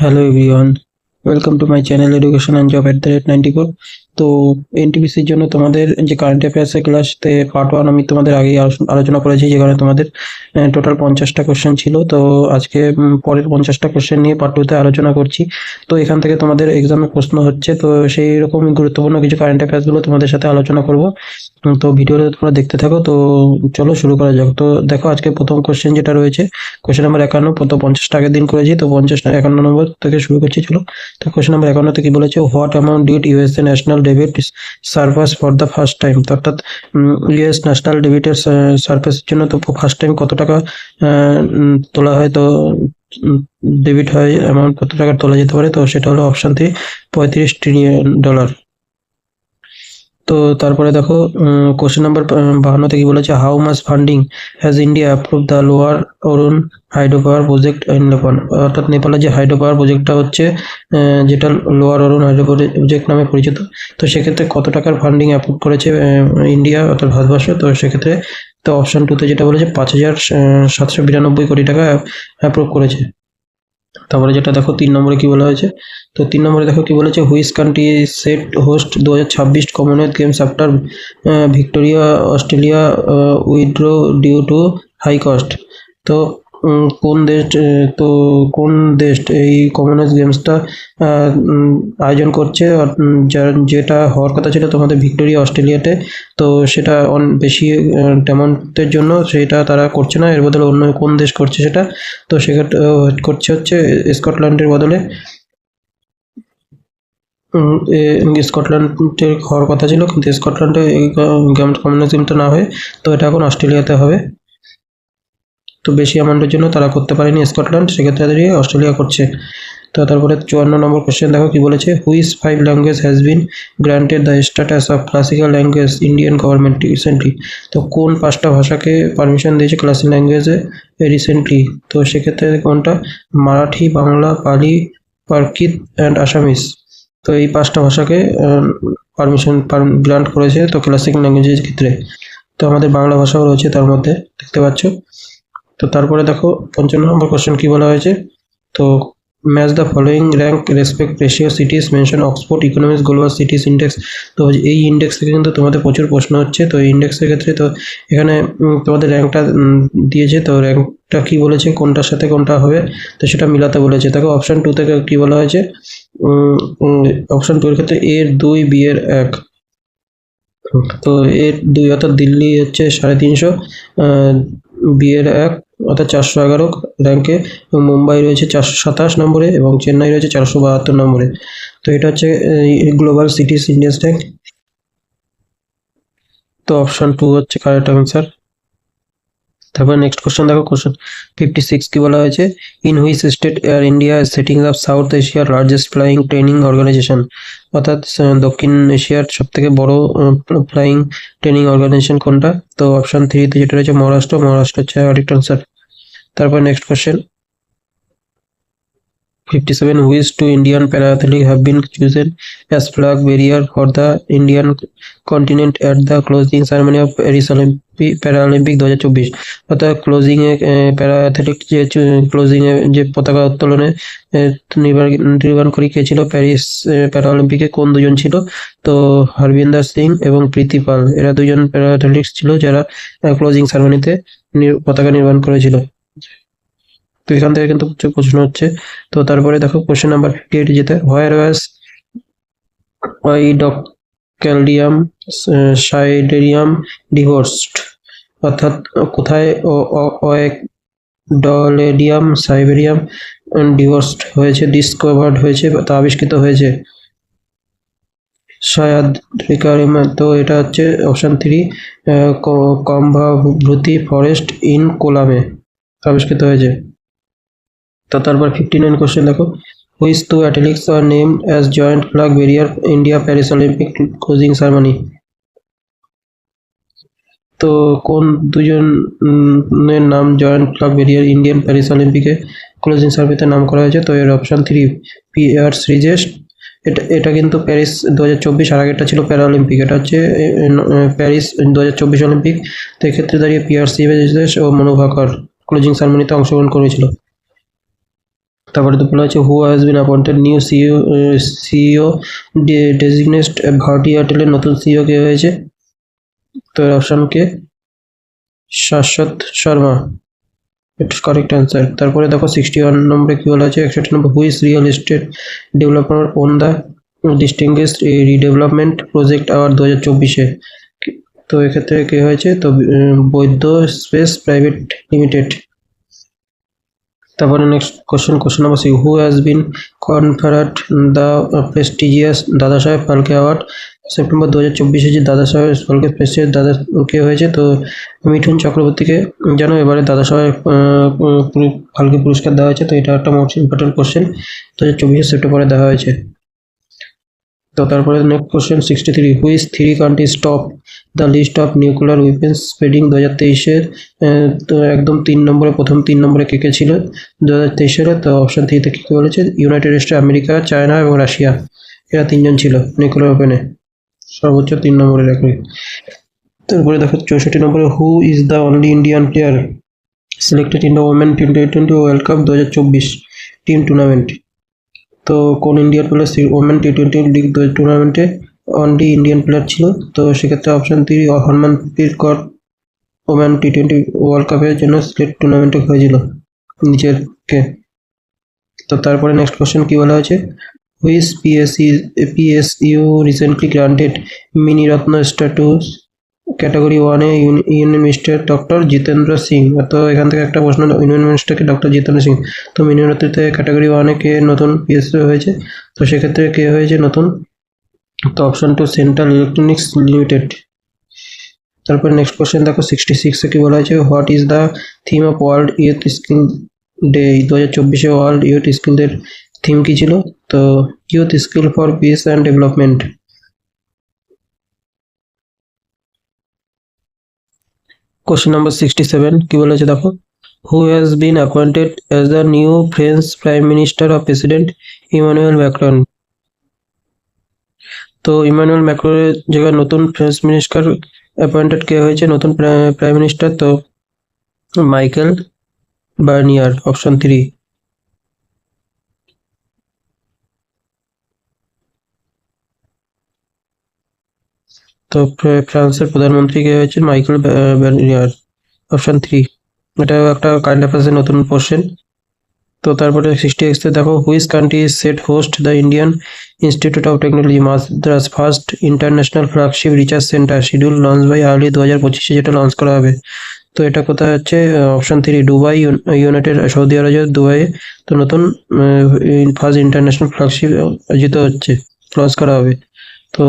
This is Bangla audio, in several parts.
hello everyone welcome to my channel education and job at the rate 94 তো এনটিপিসির জন্য তোমাদের যে কারেন্ট অ্যাফেয়ার্সের ক্লাসতে পার্ট ওয়ান আমি তোমাদের আগেই আলোচনা করেছি যেখানে তোমাদের টোটাল পঞ্চাশটা কোশ্চেন ছিল। তো আজকে পরের পঞ্চাশটা কোশ্চেন নিয়ে পার্ট টুতে আলোচনা করছি। তো এখান থেকে তোমাদের এক্সামে প্রশ্ন হচ্ছে, তো সেই রকম গুরুত্বপূর্ণ কিছু কারেন্ট অ্যাফেয়ার্সগুলো তোমাদের সাথে আলোচনা করব। তো ভিডিওটা তোমরা দেখতে থাকো। তো চলো শুরু করা যাক। তো দেখো আজকে প্রথম কোশ্চেন যেটা রয়েছে কোশ্চেন নাম্বার একান্ন। প্রথম পঞ্চাশটা আগের দিন করেছি, তো পঞ্চাশ একান্ন নম্বর থেকে শুরু করছি, চলো। তো কোশ্চেন নাম্বার একান্নতে কি বলেছে what amount did USA national debit service for the first time. অর্থাৎ ইউএস ন্যাশনাল ডেবিটের সার্ভিসের জন্য তো ফার্স্ট টাইম কত টাকা তোলা হয় তো ডেবিট হয়, অ্যামাউন্ট কত টাকা তোলা যেতে পারে, তো সেটা হলো অপশান থ্রি, পঁয়ত্রিশ ট্রিলিয়ন ডলার। তো তারপরে দেখো কোশ্চেন নাম্বার বাহান্নতে কি বলেছে how much funding has India approve the lower Arun hydro power project in Nepal অর্থাৎ নেপালের যে হাইড্রো পাওয়ার প্রজেক্টটা হচ্ছে যেটা লোয়ার অরুণ হাইড্রো প্রজেক্ট নামে পরিচিত, তো সেক্ষেত্রে কত টাকার ফান্ডিং অ্যাপ্রুভ করেছে ইন্ডিয়া অর্থাৎ ভারতবর্ষ? তো সেক্ষেত্রে তো অপশন টুতে যেটা বলেছে, পাঁচ হাজার সাতশো বিরানব্বই কোটি টাকা অ্যাপ্রুভ করেছে। তারপরে যেটা দেখো, তিন নম্বরে কি বলা হয়েছে? তো তিন নম্বরে দেখো কি বলেছে, হুইস কান্ট্রি সেট হোস্ট দু হাজার ছাব্বিশ Commonwealth Games after Victoria, Australia withdraw due to high cost. তো কোন দেশ তো কোন দেশ এই কমনওয়েলথ গেমসটা আয়োজন করছে? যেটা হওয়ার কথা ছিল তোমাদের ভিক্টোরিয়া অস্ট্রেলিয়াতে, তো সেটা বেশি তেমনদের জন্য সেটা তারা করছে না। এর বদলে অন্য কোন দেশ করছে সেটা? তো সেক্ষেত্রে করছে হচ্ছে স্কটল্যান্ডের বদলে। স্কটল্যান্ডে হওয়ার কথা ছিল, কিন্তু স্কটল্যান্ডে এই কমিউনিজমটা না হয়ে, তো এটা এখন অস্ট্রেলিয়াতে হবে। তো বেশি অ্যামাউন্টের জন্য তারা করতে পারেনি স্কটল্যান্ড, সেক্ষেত্রে তাদের অস্ট্রেলিয়া করছে। তো তারপরে চুয়ান্ন নম্বর কোশ্চেন দেখো কি বলেছে? Which five language has been granted the status of classical language Indian government recently তো কোন পাঁচটা ভাষাকে পারমিশন দিয়েছে ক্লাসিক ল্যাঙ্গুয়েজে রিসেন্টলি তো সেক্ষেত্রে কোনটা? মারাঠি, বাংলা, পালি পার্কিত অ্যান্ড আসামিস তো এই পাঁচটা ভাষাকে পারমিশন গ্রান্ট করেছে তো ক্লাসিক ল্যাঙ্গুয়েজের ক্ষেত্রে। তো আমাদের বাংলা ভাষাও রয়েছে তার মধ্যে, দেখতে পাচ্ছ? তো তারপরে দেখো পঞ্চান্ন নম্বর কোশ্চেন কি বলা হয়েছে? তো match the following rank respect ratio cities mention Oxford Economics Global Cities Index তো এই ইন্ডেক্স থেকে কিন্তু তোমাদের প্রচুর প্রশ্ন হচ্ছে। তো এই ইন্ডেক্সের ক্ষেত্রে তো এখানে তোমাদের র্যাঙ্কটা দিয়েছে। তো র্যাঙ্কটা কি বলেছে? কোনটার সাথে কোনটা হবে? তো সেটা মিলাতে বলেছে। দেখো অপশন টু থেকে কি বলা হয়েছে? অপশন টু ক্ষেত্রে এর দুই বি এর এক। তো এর দুই অর্থাৎ দিল্লি হচ্ছে সাড়ে তিনশো বি এর এক। অর্থাৎ চারশো এগারো র্যাঙ্কে এবং মুম্বাই রয়েছে চারশো সাতাশ নম্বরে, এবং চেন্নাই রয়েছে চারশো বাহাত্তর নম্বরে। তো এটা হচ্ছে গ্লোবাল সিটিস ইন্ডিয়াস র্যাঙ্ক তো অপশন টু হচ্ছে কারেক্ট অ্যান্সার তারপর নেক্সট কোশ্চেন দেখো কোশ্চেন ফিফটি সিক্স কি বলা হয়েছে? In which state Air India setting up south এশিয়ার লার্জেস্ট ফ্লাইং ট্রেনিং অর্গানাইজেশন অর্থাৎ দক্ষিণ এশিয়ার সব থেকে বড় ফ্লাইং ট্রেনিং অর্গানাইজেশন কোনটা? তো অপশন থ্রিতে যেটা রয়েছে, মহারাষ্ট্র। মহারাষ্ট্র হচ্ছে কারেক্ট আনসার তারপর next question fifty seven which two Indian para athlete have been chosen as flag bearer for the Indian contingent at the closing ceremony of Paris Olympic Paralympic দু হাজার চব্বিশ অর্থাৎ ক্লোজিং এ প্যারা অ্যাথলেটিক যে ক্লোজিং এ যে পতাকা উত্তোলনে আহ, নির্বাণ নির্বাণ করে কে ছিল? প্যারিস প্যারা অলিম্পিকে কোন দুজন ছিল? তো হরবিন্দর সিং এবং প্রীতি পাল। এরা দুজন প্যারা ছিল যারা ক্লোজিং সেরেমনিতে পতাকা নির্মাণ করেছিল। তো এখান থেকে কিন্তু প্রশ্ন হচ্ছে। তো তারপরে দেখো কোশ্চেন নাম্বার ফিফটি এইট যেতে হোয়ার ওয়াজ ওয়াইডক্যালডিয়াম সাইডেরিয়াম ডিভোর্সড। অর্থাৎ কোথায় ডলেডিয়াম সাইবেরিয়াম ডিভোর্সড হয়েছে, ডিসকভার্ড হয়েছে, তা আবিষ্কৃত হয়েছে। তো এটা হচ্ছে অপশন থ্রি কম্ভাভূতি ফরেস্ট ইন কোলামে আবিষ্কৃত হয়েছে। তো তারপর ফিফটি নাইন কোশ্চেন দেখো। Which two athletics are name as joint flag bearer India Paris Olympic closing ceremony তো কোন দুজনের নাম joint flag bearer Indian Paris অলিম্পিকে ক্লোজিং সার্ভিতে নাম করা হয়েছে? তো এর option three P R Sreejesh এটা এটা কিন্তু প্যারিস দু হাজার চব্বিশ আর আগেরটা ছিল প্যারা অলিম্পিক এটা হচ্ছে প্যারিস দু হাজার চব্বিশ অলিম্পিক তো এক্ষেত্রে দাঁড়িয়ে পি আর শ্রীজেশ ও মনোভাকর ক্লোজিং সেরেমনিতে অংশগ্রহণ করেছিল। তারপরে তো বলা হচ্ছে who has been appointed new CEO CEO designate Bharti এয়ারটেলের নতুন সিইও কে হয়েছে? তো option K? Shashwat Sharma. It's correct answer তারপরে দেখো সিক্সটি ওয়ান নম্বরে কী বলা আছে একষট্টি number which real estate developer won the distinguish redevelopment project award দু হাজার চব্বিশে? তো এক্ষেত্রে কি হয়েছে? তো বৈদ্য স্পেস প্রাইভেট লিমিটেড। তারপরে next question question number six who has been conferred the prestigious Dada Saheb Phalke award September দু হাজার চব্বিশে যে দাদা সাহেব ফালকে প্রেস্টিজিয়াস দাদা কে হয়েছে, তো মিঠুন চক্রবর্তীকে যেন এবারে দাদা সাহেব ফালকে পুরস্কার দেওয়া হয়েছে, তো এটা একটা মোস্ট ইম্পর্টেন্ট কোশ্চেন দু হাজার চব্বিশে সেপ্টেম্বরে দেওয়া হয়েছে। তো তারপরে next question sixty three which three country top the list of nuclear weapons spreading দু হাজার তেইশের তো একদম তিন নম্বরে, প্রথম তিন নম্বরে কে কে ছিল? দু হাজার তেইশ সালে তো অপশন থ্রিতে কী কী বলেছে? ইউনাইটেড স্টেট আমেরিকা চায়না এবং রাশিয়া এরা তিনজন ছিল নিউক্লিয়ার ওপেনে সর্বোচ্চ তিন নম্বরে রেকর্ড তারপরে দেখো, চৌষট্টি নম্বরে who is the only Indian player selected in the women twenty twenty World Cup দু হাজার চব্বিশ টিম টুর্নামেন্ট তো কোন Indian player women T twenty league টুর্নামেন্টে অনলি ইন্ডিয়ান প্লেয়ার ছিল। তো সেক্ষেত্রে অপশন থ্রি হরমনপ্রীত কর ওমেন টি টোয়েন্টি ওয়ার্ল্ড কাপের জন্য সিলেক্ট টুর্নামেন্টে হয়েছিল নিজের কে তো তারপরে নেক্সট কোশ্চেন কী বলা হয়েছে? Which PSC PSU recently granted Miniratna status category ওয়ানে union minister doctor Jitendra Singh. তো এখান থেকে একটা প্রশ্ন ইউনিয়ন মিনিস্টারকে ডক্টর জিতেন্দ্র সিং। তো মিনি রত্নতে ক্যাটাগরি ওয়ানে কে নতুন পিএসসি হয়েছে? তো সেক্ষেত্রে কে হয়েছে নতুন? তো option two central electronics limited. তারপর নেক্সট কোশ্চেন, দেখো সিক্সটি সিক্সে কি বলা হয়েছে? What is the theme of world youth skill day? দু হাজার চব্বিশে ওয়ার্ল্ড ইউথ স্কিলদের থিম কী ছিল? তো youth skill for peace and development. Question number sixty seven কি বলেছে দেখো? Who has been appointed as the new French prime minister of president Emmanuel Macron তো ইমানুয়েল ম্যাক্রনের জায়গায় নতুন ফ্রেঞ্চ মিনিস্টার অ্যাপয়েন্টেড কে হয়েছে? নতুন প্রাইম মিনিস্টার তো মাইকেল বার্নিয়ার অপশন থ্রি তো ফ্রান্সের প্রধানমন্ত্রী কে হয়েছে মাইকেল বা- বার্নিয়ার। অপশন থ্রি এটা একটা কারেন্ট অ্যাফেয়ার্সের নতুন কোশ্চেন তো তারপরে সিক্সটি এক্সতে দেখো which country is set host the Indian Institute of Technology Madras first international flagship research centre schedule launch by early দু হাজার পঁচিশে যেটা লঞ্চ করা হবে। তো এটা কোথায় হচ্ছে? Option three Dubai united Saudi আরবের দুবাইয়ে। তো নতুন ফার্স্ট ইন্টারন্যাশনাল ফ্ল্যাগশিপ আয়োজিত হচ্ছে লঞ্চ করা হবে। তো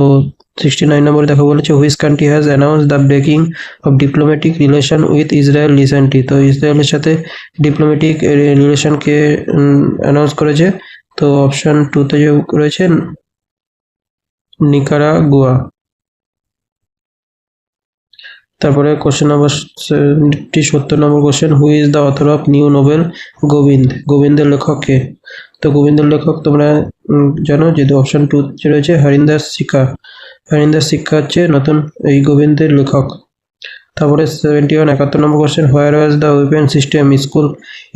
সিক্সটি নাইন নম্বরে দেখা বলেছে which country has announce the breaking of diplomatic relation with Israel recently তো ইসরায়েলের সাথে ডিপ্লোম্যাটিক রিলেশনকে অ্যানাউন্স করেছে। তো অপশন টুতে যে রয়েছে নিকারা নিকারাগুয়া তারপরে কোশ্চেন নাম্বার সত্তর number question who is the author of new novel Gobinda গোবিন্দের লেখক কে? তো গোবিন্দের লেখক তোমরা জানো যে অপশন টু রয়েছে, হরিন্দাস শিক্ষা হরিন্দাস শিক্ষা হচ্ছে নতুন এই গোবিন্দের লেখক। তারপরে সেভেন্টি ওয়ান একাত্তর number question where was the weapon system school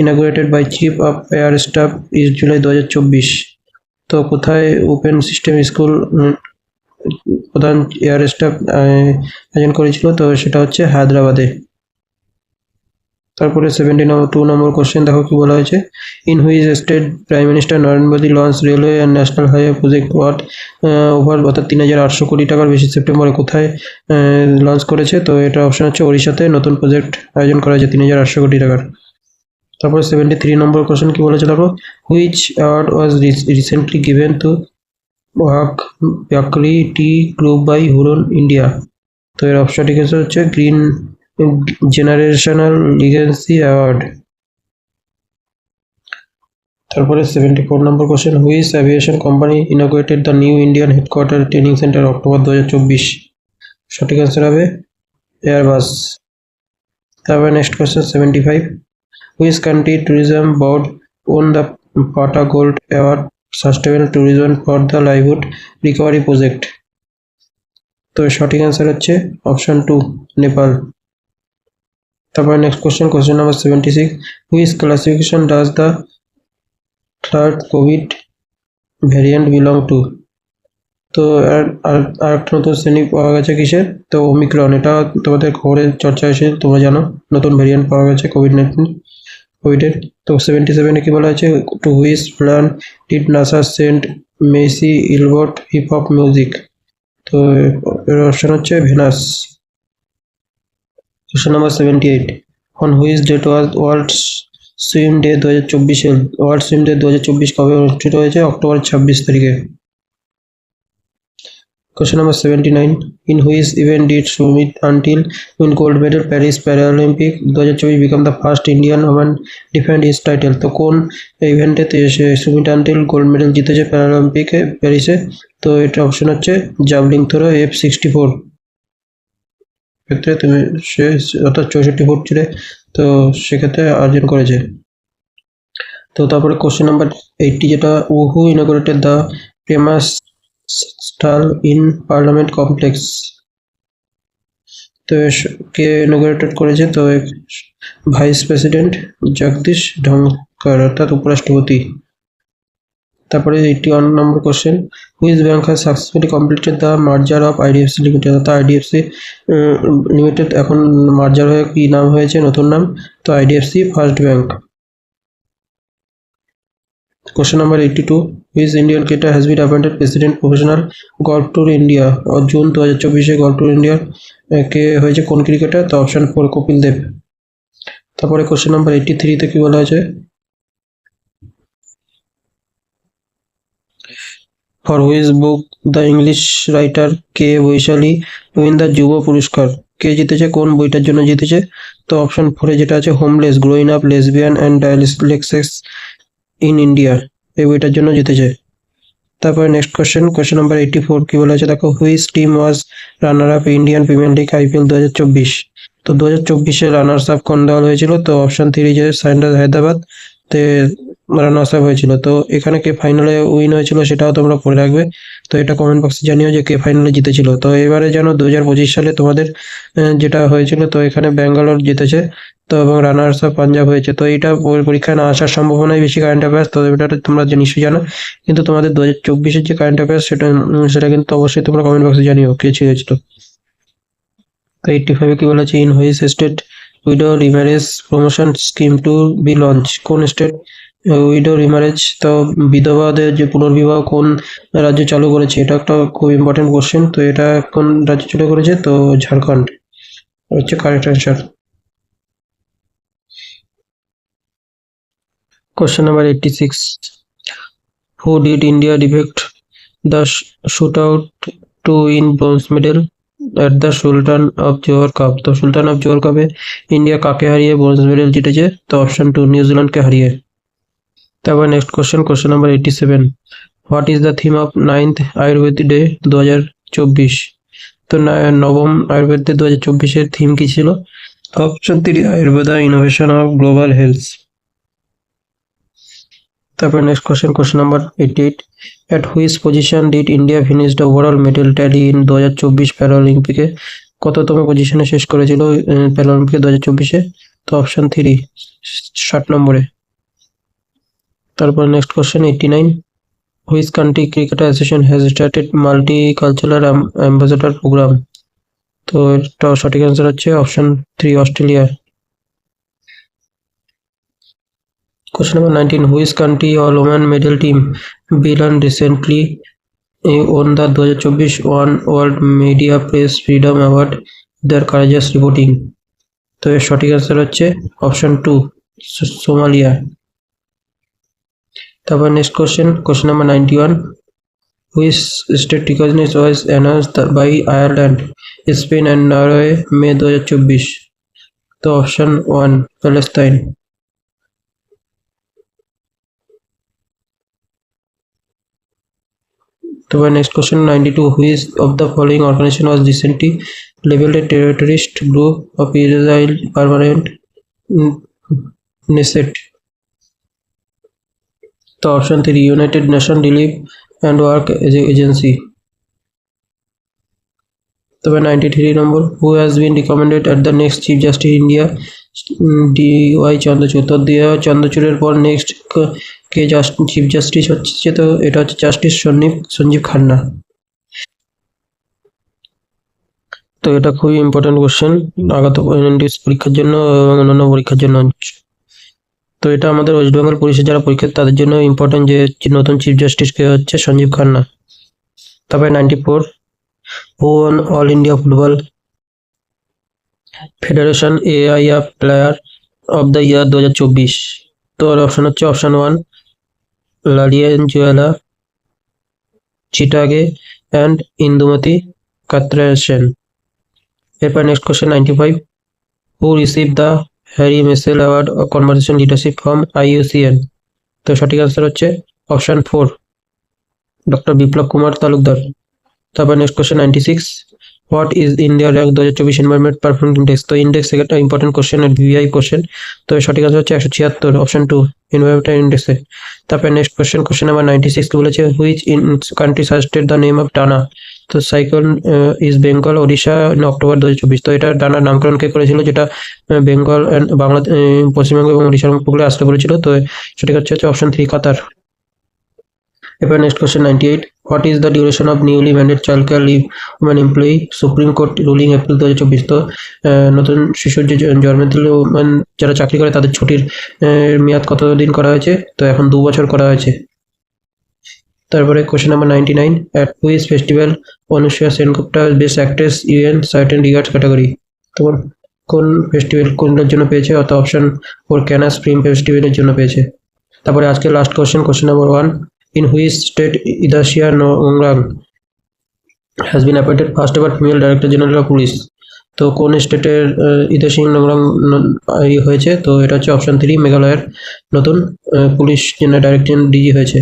inaugurated by chief of air staff in July দু হাজার চব্বিশ তো কোথায় ওপেন সিস্টেম স্কুল প্রধান এয়ার স্টাফ আয়োজন করেছিল? তো সেটা হচ্ছে হায়দ্রাবাদে। তারপরে seventy number two number question দেখো কি বলা হয়েছে। In which state prime minister Narendra Modi launch railway and national highway project worth over অর্থাৎ তিন হাজার আটশো কোটি টাকার বেশি সেপ্টেম্বরে কোথায় লঞ্চ করেছে? তো এটা অপশন হচ্ছে ওড়িশাতে নতুন প্রজেক্ট আয়োজন করা হয়েছে তিন হাজার আটশো কোটি টাকার। তারপরে সেভেন্টি থ্রি নম্বর কোশ্চেন কি বলেছে দেখো? Which award was recently given to Wagh Bakri tea group by Hurun India তো এর অপশনটি হচ্ছে গ্রিন জেনারেশনাল লিগেন্সি অ্যাওয়ার্ড তারপরে seventy four number question which aviation company inaugurated the new Indian headquarter training centre October দু হাজার চব্বিশ সঠিক অ্যান্সার হবে এয়ারবাস তারপরে next question seventy five which country tourism board won the PATA gold award sustainable tourism for the livelihood recovery project তো সঠিক অ্যান্সার হচ্ছে অপশন টু নেপাল তারপরে next question question number seventy six which classification does the third covid variant belong to তো আর- আরেকটা নতুন শ্রেণি পাওয়া গেছে কিসের? তো ওমিক্রন এটা তোমাদের খবরে চর্চা এসে তোমরা জানো, নতুন ভ্যারিয়েন্ট পাওয়া গেছে কোভিড নাইন্টিন কোভিডের তো সেভেন্টি সেভেনে কি বলা হয়েছে? To which planet did NASA sent Missy Elliott hip hop music তো এর অপশন হচ্ছে Venus question number seventy eight on which date was world swim day দু হাজার চব্বিশে ওয়ার্ল্ড সুইম ডে দু হাজার চব্বিশ কবে অনুষ্ঠিত হয়েছে? অক্টোবর ছাব্বিশ তারিখে। Question number 79. In which event did Sumit until win gold medal Paris Paralympic 2024 become the first Indian woman defend his title? তো কোন ইভেন্টে সুমিত আন্টিল গোল্ড মেডেল জিতেছে প্যারালিম্পিকে প্যারিসে তো এটা অপশন হচ্ছে javelin throw F sixty four ক্ষেত্রে তুমি সে অর্থাৎ চৌষট্টি ফুট ছিল তো সেক্ষেত্রে অর্জন করেছে। তো তারপরে কোশ্চেন নাম্বার এইটটি যেটা who inaugurated the famous stall in parliament complex তো কে ইনোগ্রেটেড করেছে? তো ভাইস প্রেসিডেন্ট জগদীশ ধনকর অর্থাৎ উপরাষ্ট্রপতি। তারপরে eighty one number question which bank has successfully completed the merger of IDFC limited অর্থাৎ আইডিএফসি লিমিটেড এখন মার্জার হয়ে কি নাম হয়েছে, নতুন নাম? তো IDFC first Question number 82. Which Indian cricketer has been appointed President Professional Golf Tour India और জুন দু হাজার চব্বিশে গল্ফ টুর ইন্ডিয়ার কে হয়েছে কোন ক্রিকেটার তো অপশন ফোর কপিল দেব। তারপরে কোশ্চেন নাম্বার এইটি থ্রিতে কি বলা হয়েছে? For which book the English writer K Vaishali win the Yuva Puraskar কে জিতেছে, কোন বইটার জন্য জিতেছে? তো অপশন ফোরে যেটা আছে homeless growing up lesbian and dyslexic in India এই বইটার জন্য জিতেছে। তারপরে next question question number eighty four কি বলা আছে? দেখো which team was runner up Indian premier league IPL দু হাজার চব্বিশ? তো দু হাজার চব্বিশে রানার্স আপ কোন দল হয়েছিল? তো অপশন থ্রি যে সানরাইজ হায়দ্রাবাদ তে রানার্স আপ হয়েছিল। তো এখানে কে ফাইনালে উইন হয়েছিল সেটাও তোমরা পড়ে রাখবে। তো এটা কমেন্ট বক্সে জানিও যে কে ফাইনালে জিতেছিল। তো এবারে যেন দু হাজার পঁচিশ সালে তোমাদের যেটা হয়েছিল, তো এখানে ব্যাঙ্গালোর জিতেছে। তো এবং রানার্স আপ পাঞ্জাব হয়েছে। তো এটা পরীক্ষায় না আসার সম্ভাবনাই বেশি কারেন্ট অ্যাফেয়ার্স তো এটা তোমরা নিশ্চয়ই জানো। কিন্তু তোমাদের দু হাজার চব্বিশের যে কারেন্ট অ্যাফেয়ার্স সেটা সেটা কিন্তু অবশ্যই তোমরা কমেন্ট বক্সে জানিও কে ছিঁড়েছিল তো এইটটি ফাইভে কি বলেছে? In which state widow remarriage promotion scheme to be launch কোন স্টেট উইডো রিম্যারেজ তো বিধবাদের যে পুনর্বিবাহ কোন রাজ্য চালু করেছে, এটা একটা খুব ইম্পর্টেন্ট কোশ্চেন তো এটা কোন রাজ্য চালু করেছে? তো ঝাড়খণ্ড। হচ্ছে correct answer number number 86. Who did India defeat the shootout to win bronze medal? At the Sultan of Johor cup তো সুলতান অফ জোহর কাপে ইন্ডিয়া কাকে হারিয়ে? ব্রোঞ্জ মেডেল জিতেছে? তো অপশন টু নিউজিল্যান্ডকে হারিয়ে। তারপর next question question number eighty seven what is the theme of ninth Ayurveda day দু হাজার চব্বিশ তো নবম আয়ুর্বেদ ডে দু হাজার চব্বিশের থিম কি ছিল? Option three Ayurveda innovation of global health তারপর next question question number eighty eight at which position did India finish the overall medal tally in দু হাজার চব্বিশ প্যারালিম্পিকে কততম পজিশনে শেষ করেছিল প্যারালিম্পিকে দু হাজার চব্বিশে তো অপশন থ্রি ষাট নম্বরে। তারপর next question eighty nine which country cricket association has started multi cultural ambassador programme তো এটা সঠিক অ্যান্সার হচ্ছে option three Australia Question number 19. Which country or women medal team Bilan recently eh, won the 2024 One World Media Press Freedom Award their courageous reporting? তো এর সঠিক অ্যান্সার হচ্ছে অপশন টু সোমালিয়া তারপর next question question number ninety one which state recognise was announced by Ireland Spain and Norway May দু হাজার চব্বিশ তো option one Palestine So my next question 92 who is of the following organization was recently labeled a terrorist group of Israel permanent mm, Knesset the option 3 United Nation Relief and Work Ag- Agency the 93 number who has been recommended at the next Chief Justice India D Y Chandrachud তো দিয়ে চন্দ্রচূড়ের পর নেক্সট কে জাস্ট চিফ জাস্টিস হচ্ছে তো, এটা হচ্ছে জাস্টিস সঞ্জীব সঞ্জীব খান্না। তো এটা খুবই ইম্পর্টেন্ট কোশ্চেন আগত পরীক্ষার জন্য এবং অন্যান্য পরীক্ষার জন্য। তো এটা আমাদের ওয়েস্ট বেঙ্গল পুলিশের যারা পরীক্ষা, তাদের জন্য ইম্পর্টেন্ট যে নতুন চিফ জাস্টিস কে হচ্ছে সঞ্জীব খান্না। তারপরে ninety four who won all India football federation AIF player of the year দু হাজার চব্বিশ। তো অপশন হচ্ছে অপশন ওয়ান চিটাগে অ্যান্ড ইন্দুমতি কাত্রাসেন এরপর next question ninety five who receive the Harry Messel award of conservation leadership from IUCN তো সঠিক আনসার হচ্ছে option four doctor Biplab Kumar Talukdar. তারপর next question ninety six what is India rank দু হাজার চব্বিশ এনভারনমেন্ট পারফরমেন্স ইন্ডেক্স তো ইন্ডেক্স একটা ইম্পর্টেন্ট কোশ্চেন আর ভিআই কোশ্চেন তো সঠিক আনসার হচ্ছে একশো ছিয়াত্তর অপশন টু এনভারনমেন্টাল ইন্ডেক্সে তারপর next question question number ninety six বলেছে which in country suggested the name of Dana তো cyclone is Bengal Odisha in October দু হাজার চব্বিশ। তো এটা টানার নামকরণ কে করেছিল? যেটা বেঙ্গল অ্যান্ড বাংলা পশ্চিমবঙ্গ এবং উড়িষ্যার উপকূলে আসতে বলেছিল। তো সঠিক হচ্ছে অপশন থ্রি কাতার এবার next question ninety eight what is the duration of newly mandated child care leave woman employee supreme court ruling April দু হাজার চব্বিশ তো নতুন শিশুর যে জন্মের দিলে মানে যারা চাকরি করে তাদের ছুটির মেয়াদ কতদিন করা হয়েছে? তো এখন দু বছর করা হয়েছে। তারপরে question number ninety nine at which festival Anasuya Sengupta best actress Un Certain Regards category তোমার কোন ফেস্টিভ্যাল কোনটার জন্য পেয়েছে? অত অপশন ফোর ক্যানাস ফিল্ম ফেস্টিভ্যালের জন্য পেয়েছে। তারপরে আজকে last question question number one in which state Idashisha Nongrang has been appointed first ever female director general of police তো কোন স্টেটের ইদাসিং নোংরাং হয়েছে? তো এটা হচ্ছে অপশন থ্রি মেঘালয়ের নতুন পুলিশ ডাইরেক্টর ডিজি হয়েছে।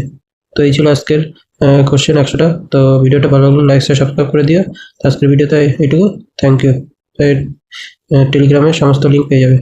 তো এই ছিল আজকের কোশ্চেন একশোটা তো ভিডিওটা ভালো লাগলে লাইক সাবস্ক্রাইব করে দিও। আজকের ভিডিওতে এইটুকু। থ্যাংক ইউ টেলিগ্রামে সমস্ত লিঙ্ক পেয়ে যাবে।